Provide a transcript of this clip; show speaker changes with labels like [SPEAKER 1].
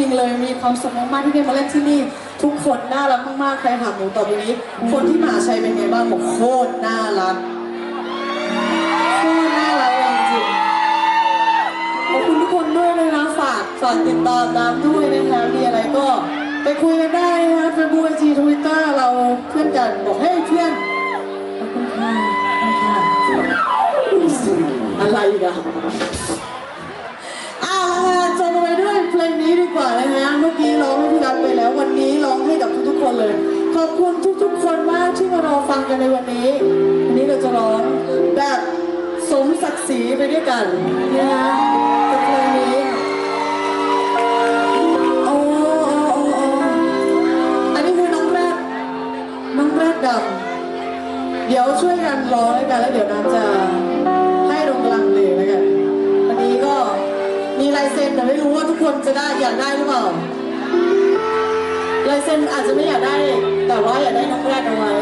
[SPEAKER 1] ริง ๆ เลยมีความสุขมากๆที่ได้มาเล่นที่นี่ ทุกคนน่ารักมากๆใครถามหนูต่อไปนี้ คนที่มหาชัยเป็นไงบ้างบอกโคตรน่ารักโคตรน่ารักเลยจริงๆขอบคุณทุกคนด้วยนะคะฝากฝากติดตามน้ำด้วยนะคะมีอะไรก็ไปคุยกันได้นะคะเฟซบุ๊กไอจีทวิตเตอร์เราเพื่อนกันบอกให้ยเพื่อนขอบคุณค่ะขอบคุณค่ะอะไรอีกอะ กว่านะฮะเมื่อกี้ร้องให้พี่รักไปแล้ว วันนี้ร้องให้กับทุกๆคนเลย ขอบคุณทุกๆคนมากที่มารอฟังกันในวันนี้วันนี้เราจะร้องแบบสมศักดิ์ศรีไปด้วยกันนะฮะกับเพลงนี้โอ้โอ้โอ้โอ,อันนี้คือน้องแรดน้องแรดดำเดี๋ยวช่วยกันร้องแล้วยกันแล้วเดี๋ยวน้ำจะให้รงกลางเลยแล้วกันวันนี้ก็มีลายเซ็นแต่ไม่รู้ว่า คนจะได้อยากได้หรือเปล่าลายเซ็นอาจจะไม่อยากได้ แต่ว่าอยากได้น้องแรดเอาไว้